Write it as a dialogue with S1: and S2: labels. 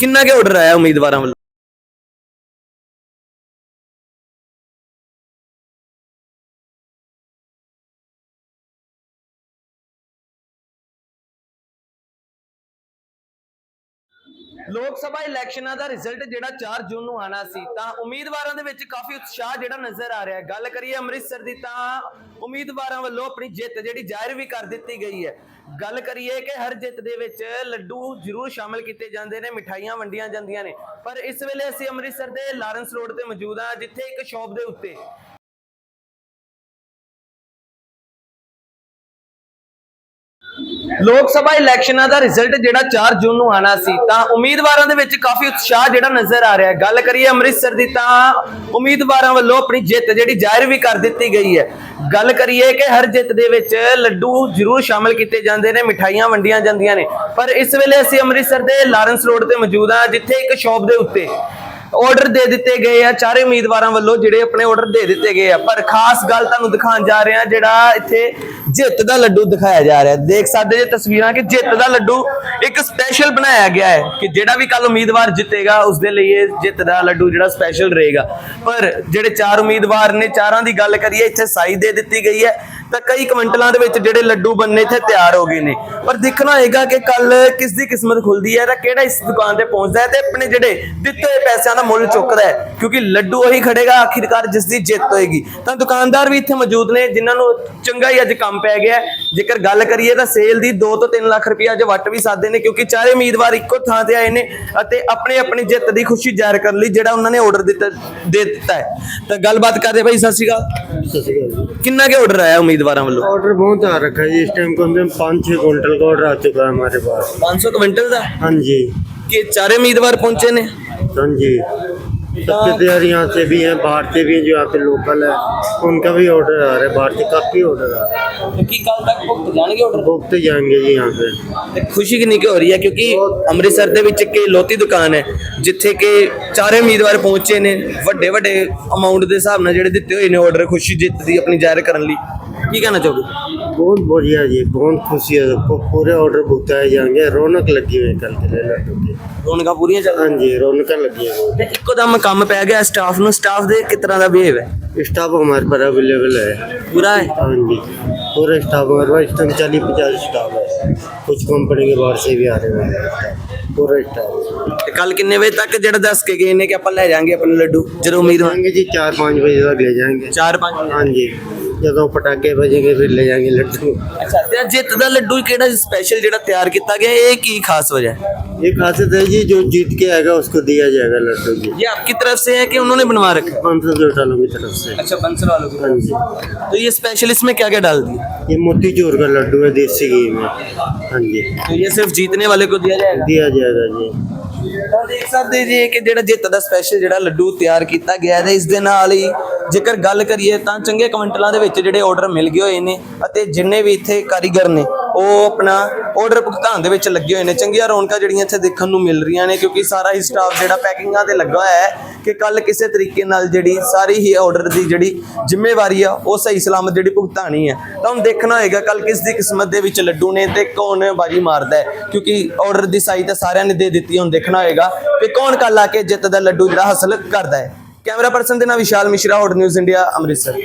S1: ਕਿੰਨਾ ਕੁ ਆਰਡਰ ਆਇਆ ਉਮੀਦਵਾਰਾਂ ਵੱਲੋਂ? ਲੋਕ ਸਭਾ ਇਲੈਕਸ਼ਨਾਂ ਦਾ ਰਿਜ਼ਲਟ ਜਿਹੜਾ 4 ਜੂਨ ਨੂੰ ਆਣਾ ਸੀ, ਤਾਂ ਉਮੀਦਵਾਰਾਂ ਦੇ ਵਿੱਚ ਕਾਫੀ ਉਤਸ਼ਾਹ ਜਿਹੜਾ ਨਜ਼ਰ ਆ ਰਿਹਾ ਹੈ। ਗੱਲ ਕਰੀਏ ਅੰਮ੍ਰਿਤਸਰ ਦੀ, ਤਾਂ ਉਮੀਦਵਾਰਾਂ ਵੱਲੋਂ ਆਪਣੀ ਜਿੱਤ ਜਿਹੜੀ ਜ਼ਾਹਿਰ ਵੀ ਕਰ ਦਿੱਤੀ ਗਈ ਹੈ। ਗੱਲ ਕਰੀਏ ਕਿ ਹਰ ਜਿੱਤ ਦੇ ਵਿੱਚ ਲੱਡੂ ਜ਼ਰੂਰ ਸ਼ਾਮਲ ਕੀਤੇ ਜਾਂਦੇ ਨੇ, ਮਿਠਾਈਆਂ ਵੰਡੀਆਂ ਜਾਂਦੀਆਂ ਨੇ। ਪਰ ਇਸ ਵੇਲੇ ਅਸੀਂ ਅੰਮ੍ਰਿਤਸਰ ਦੇ ਲਾਰੈਂਸ ਰੋਡ ਤੇ ਮੌਜੂਦ ਹਾਂ, ਜਿੱਥੇ ਇੱਕ ਸ਼ਾਪ ਦੇ ਉੱਤੇ ਲੋਕ ਸਭਾ ਇਲੈਕਸ਼ਨਾਂ ਦਾ ਰਿਜ਼ਲਟ ਜਿਹੜਾ 4 ਜੂਨ ਨੂੰ ਆਣਾ ਸੀ, ਤਾਂ ਉਮੀਦਵਾਰਾਂ ਦੇ ਵਿੱਚ ਕਾਫੀ ਉਤਸ਼ਾਹ ਜਿਹੜਾ ਨਜ਼ਰ ਆ ਰਿਹਾ ਹੈ। ਗੱਲ ਕਰੀਏ ਅੰਮ੍ਰਿਤਸਰ ਦੀ, ਤਾਂ ਉਮੀਦਵਾਰਾਂ ਵੱਲੋਂ ਆਪਣੀ ਜਿੱਤ ਜਿਹੜੀ ਜ਼ਾਹਿਰ ਵੀ ਕਰ ਦਿੱਤੀ ਗਈ ਹੈ। ਗੱਲ ਕਰੀਏ ਕਿ ਹਰ ਜਿੱਤ ਦੇ ਵਿੱਚ ਲੱਡੂ ਜ਼ਰੂਰ ਸ਼ਾਮਲ ਕੀਤੇ ਜਾਂਦੇ ਨੇ, ਮਿਠਾਈਆਂ ਵੰਡੀਆਂ ਜਾਂਦੀਆਂ ਨੇ। ਪਰ ਇਸ ਵੇਲੇ ਅਸੀਂ ਅੰਮ੍ਰਿਤਸਰ ਦੇ ਲਾਰੈਂਸ ਰੋਡ ਤੇ ਮੌਜੂਦ ਹਾਂ, ਜਿੱਥੇ ਇੱਕ ਸ਼ਾਪ ਦੇ ਉੱਤੇ ਆਰਡਰ ਦੇ ਦਿੱਤੇ ਗਏ ਆ, ਚਾਰੇ ਉਮੀਦਵਾਰਾਂ ਵੱਲੋਂ ਜਿਹੜੇ ਆਪਣੇ ਆਰਡਰ ਦੇ ਦਿੱਤੇ ਗਏ ਆ। ਪਰ ਖਾਸ ਗੱਲ ਤੁਹਾਨੂੰ ਦਿਖਾਉਣ ਜਾ ਰਹੇ ਆ ਜਿਹੜਾ ਇੱਥੇ ਜਿੱਤ ਦਾ ਲੱਡੂ ਦਿਖਾਇਆ ਜਾ ਰਿਹਾ। ਦੇਖ ਸਕਦੇ ਜੇ ਤਸਵੀਰਾਂ ਕਿ ਜਿੱਤ ਦਾ ਲੱਡੂ ਇੱਕ ਸਪੈਸ਼ਲ ਬਣਾਇਆ ਗਿਆ ਹੈ ਕਿ ਜਿਹੜਾ ਵੀ ਕੱਲ ਉਮੀਦਵਾਰ ਜਿੱਤੇਗਾ ਉਸ ਦੇ ਲਈ ਇਹ ਜਿੱਤ ਦਾ ਲੱਡੂ ਜਿਹੜਾ ਸਪੈਸ਼ਲ ਰਹੇਗਾ। ਪਰ ਜਿਹੜੇ ਚਾਰ ਉਮੀਦਵਾਰ ਨੇ, ਚਾਰਾਂ ਦੀ ਗੱਲ ਕਰੀਏ, ਇੱਥੇ ਸਾਈ ਦੇ ਦਿੱਤੀ ਗਈ ਹੈ। ਤਾਂ ਕਈ ਕੁਇੰਟਲਾਂ ਦੇ ਵਿੱਚ ਜਿਹੜੇ ਲੱਡੂ ਬੰਨੇ ਇੱਥੇ ਤਿਆਰ ਹੋ ਗਏ ਨੇ। ਪਰ ਦੇਖਣਾ ਹੋਏਗਾ ਕਿ ਕੱਲ ਕਿਸ ਦੀ ਕਿਸਮਤ ਖੁੱਲਦੀ ਹੈ ਤਾਂ ਕਿਹੜਾ ਇਸ ਦੁਕਾਨ ਤੇ ਪਹੁੰਚਦਾ ਹੈ ਤੇ ਆਪਣੇ ਜਿਹੜੇ ਦਿੱਤੇ ਹੋਏ ਪੈਸਿਆਂ ਦਾ ਮੁੱਲ ਚੁੱਕਦਾ ਹੈ। ਕਿਉਂਕਿ ਲੱਡੂ ਉਹੀ ਖੜੇਗਾ ਆਖਿਰਕਾਰ ਜਿਸ ਦੀ ਜਿੱਤ ਹੋਏਗੀ। ਤਾਂ ਦੁਕਾਨਦਾਰ ਵੀ ਇੱਥੇ ਮੌਜੂਦ ਨੇ ਜਿਨ੍ਹਾਂ ਨੂੰ ਚੰਗਾ ਹੀ ਅੱਜ ਕੰਮ ਪੈ ਗਿਆ। ਜੇਕਰ ਗੱਲ ਕਰੀਏ ਤਾਂ ਸੇਲ ਦੀ 2 ਤੋਂ 3 ਲੱਖ ਰੁਪਏ ਅੱਜ ਵੱਟ ਵੀ ਸਕਦੇ ਨੇ ਕਿਉਂਕਿ ਚਾਰੇ ਉਮੀਦਵਾਰ ਇੱਕੋ ਥਾਂ ਤੇ ਆਏ ਨੇ ਅਤੇ ਆਪਣੇ ਆਪਣੀ ਜਿੱਤ ਦੀ ਖੁਸ਼ੀ ਜ਼ਾਹਿਰ ਕਰਨ ਲਈ ਜਿਹੜਾ ਉਹਨਾਂ ਨੇ ਆਰਡਰ ਦਿੱਤਾ ਦੇ ਦਿੱਤਾ ਹੈ। ਤਾਂ ਗੱਲਬਾਤ ਕਰਦੇ ਭਾਈ ਸਤਿ ਸ਼੍ਰੀ ਅਕਾਲ। ਕਿੰਨਾ ਕੇ ਆਰਡਰ ਆਇਆ ਉਮੀਦਵਾਰਾਂ ਵੱਲੋਂ
S2: ऑर्डर बहुत आ रखा है जी इस टाइम कम से कम पाँच छः क्विंटल का ऑर्डर आ चुका है हमारे पास
S1: 500 ਕੁਇੰਟਲ ਦਾ
S2: हाँ जी
S1: ਕਿ ਚਾਰੇ ਉਮੀਦਵਾਰ ਪਹੁੰਚੇ ਨੇ
S2: हाँ जी सबके तैयार यहाँ से भी हैं बाहर से भी हैं जो यहाँ पे लोकल है उनका भी ऑर्डर आ रहा है बाहर से काफ़ी ऑर्डर आ रहा है
S1: ਕਿ ਕੱਲ ਤੱਕ ਭੁਗਤ ਜਾਣਗੇ ਆਰਡਰ
S2: भोगते जाएंगे जी यहाँ पे
S1: ਤੇ ਖੁਸ਼ੀ ਕਿੰਨੀ ਕੁ ਹੋ ਰਹੀ ਹੈ ਕਿਉਂਕਿ ਅੰਮ੍ਰਿਤਸਰ ਦੇ ਵਿੱਚ ਇੱਕ ਲੋਤੀ ਦੁਕਾਨ ਹੈ ਜਿੱਥੇ ਕਿ ਚਾਰੇ ਉਮੀਦਵਾਰ ਪਹੁੰਚੇ ਨੇ ਵੱਡੇ ਵੱਡੇ ਅਮਾਉਂਟ ਦੇ ਹਿਸਾਬ ਨਾਲ ਜਿਹੜੇ ਦਿੱਤੇ ਹੋਏ ਨੇ ਆਰਡਰ ਖੁਸ਼ੀ ਜਿੱਤ ਦੀ ਆਪਣੀ ਜ਼ਾਹਿਰ ਕਰਨ ਲਈ ਕੀ ਕਹਿਣਾ ਚਾਹੋਗੇ
S2: बहुत बढ़िया जी बहुत खुशी है सबको पूरे ऑर्डर भुगताए जाएंगे रौनक लगी हुई है कल के लिए लड्डू की
S1: ਰੌਣਕਾਂ ਪੂਰੀਆਂ ਚੱਲ
S2: हाँ जी रौनक लगी है
S1: ਤੇ ਇੱਕੋ ਦਮ ਕੰਮ ਪੈ ਗਿਆ ਸਟਾਫ ਨੂੰ ਸਟਾਫ ਦੇ ਕਿਸ ਤਰ੍ਹਾਂ ਦਾ ਬਿਹੇਵ ਹੈ
S2: स्टाफ हमारे पर अवेलेबल है
S1: ਪੂਰਾ ਹੈ
S2: हाँ जी पूरा स्टाफ हमारे पास इस टाइम चालीस पचास स्टाफ है कुछ कंपनी के बाहर से भी आ रहे हैं staff। पूरा स्टाफ
S1: ਤੇ ਕੱਲ ਕਿੰਨੇ ਵਜੇ ਤੱਕ ਜਿਹੜਾ ਦੱਸ ਕੇ ਗਏ ਨੇ ਕਿ ਆਪਾਂ ਲੈ ਜਾਾਂਗੇ ਆਪਣੇ ਲੱਡੂ ਜਦੋਂ ਉਮੀਦਵਾਰ
S2: जाएंगे जी चार पाँच बजे तक ले जाएंगे
S1: 4-5
S2: हाँ जी जब पटाखे बजेंगे फिर ले जाएंगे लड्डू
S1: ਅੱਛਾ ਤੇ ਆਹ ਜਿੱਤ ਦਾ ਲੱਡੂ ਕਿਹੜਾ ਸਪੈਸ਼ਲ ਜਿਹੜਾ ਤਿਆਰ ਕੀਤਾ ਗਿਆ ਇਹ ਕੀ ਖਾਸ ਵਜ੍ਹਾ ਹੈ
S2: ये खासियत है जी जो जीत के आएगा उसको दिया जाएगा लड्डू जी
S1: ये आपकी तरफ से है कि उन्होंने बनवा रखा है
S2: पाँच सौ जोटालों की तरफ से
S1: अच्छा बंसल वालों की
S2: हाँ जी
S1: तो ये स्पेशल इसमें क्या क्या डाल दिया
S2: ये मोतीचूर का लड्डू है देसी घी में हाँ जी
S1: तो ये सिर्फ जीतने वाले को दिया जाएगा
S2: दिया जाएगा जी
S1: ਤਾਂ ਦੇਖ ਸਕਦੇ ਜੀ ਕਿ ਜਿਹੜਾ ਜਿੱਤ ਦਾ ਸਪੈਸ਼ਲ ਜਿਹੜਾ ਲੱਡੂ ਤਿਆਰ ਕੀਤਾ ਗਿਆ ਹੈ ਇਸ ਦੇ ਨਾਲ ਹੀ ਜੇਕਰ ਗੱਲ ਕਰੀਏ ਤਾਂ ਚੰਗੇ ਕੁਇੰਟਲਾਂ ਦੇ ਵਿੱਚ ਜਿਹੜੇ ਆਰਡਰ ਮਿਲ ਗਏ ਹੋਏ ਨੇ ਅਤੇ ਜਿੰਨੇ ਵੀ ਇੱਥੇ ਕਾਰੀਗਰ ਨੇ ਉਹ ਆਪਣਾ ਆਰਡਰ ਭੁਗਤਾਨ ਦੇ ਵਿੱਚ ਲੱਗੇ ਹੋਏ ਨੇ। ਚੰਗੀਆਂ ਰੌਣਕਾਂ ਜਿਹੜੀਆਂ ਇੱਥੇ ਦੇਖਣ ਨੂੰ ਮਿਲ ਰਹੀਆਂ ਨੇ, ਕਿਉਂਕਿ ਸਾਰਾ ਹੀ ਸਟਾਫ ਜਿਹੜਾ ਪੈਕਿੰਗਾਂ ਤੇ ਲੱਗਾ ਹੋਇਆ ਹੈ ਕਿ ਕੱਲ ਕਿਸੇ ਤਰੀਕੇ ਨਾਲ ਜਿਹੜੀ ਸਾਰੀ ਹੀ ਆਰਡਰ ਦੀ ਜਿਹੜੀ ਜ਼ਿੰਮੇਵਾਰੀ ਆ, ਉਹ ਸਹੀ ਸਲਾਮਤ ਜਿਹੜੀ ਭੁਗਤਾਨੀ ਹੈ। ਤਾਂ ਹੁਣ ਦੇਖਣਾ ਹੋਏਗਾ ਕੱਲ ਕਿਸ ਦੀ ਕਿਸਮਤ ਦੇ ਵਿੱਚ ਲੱਡੂ ਨੇ ਤੇ ਕੌਣ ਬਾਜੀ ਮਾਰਦਾ ਹੈ। ਕਿਉਂਕਿ ਆਰਡਰ ਦੀ ਸਾਈ ਤਾਂ ਸਾਰਿਆਂ ਨੇ ਦੇ ਦਿੱਤੀ ਹੁਣ ਦੇਖਣਾ ਹੋਏਗਾ ਕਿ ਕੌਣ ਕੱਲ ਆ ਕੇ ਜਿੱਤ ਦਾ ਲੱਡੂ ਜਿਹੜਾ ਹਾਸਲ ਕਰਦਾ ਹੈ। ਕੈਮਰਾ ਪਰਸਨ ਦੇ ਨਾਲ Vishal Mishra hot news India Amritsar.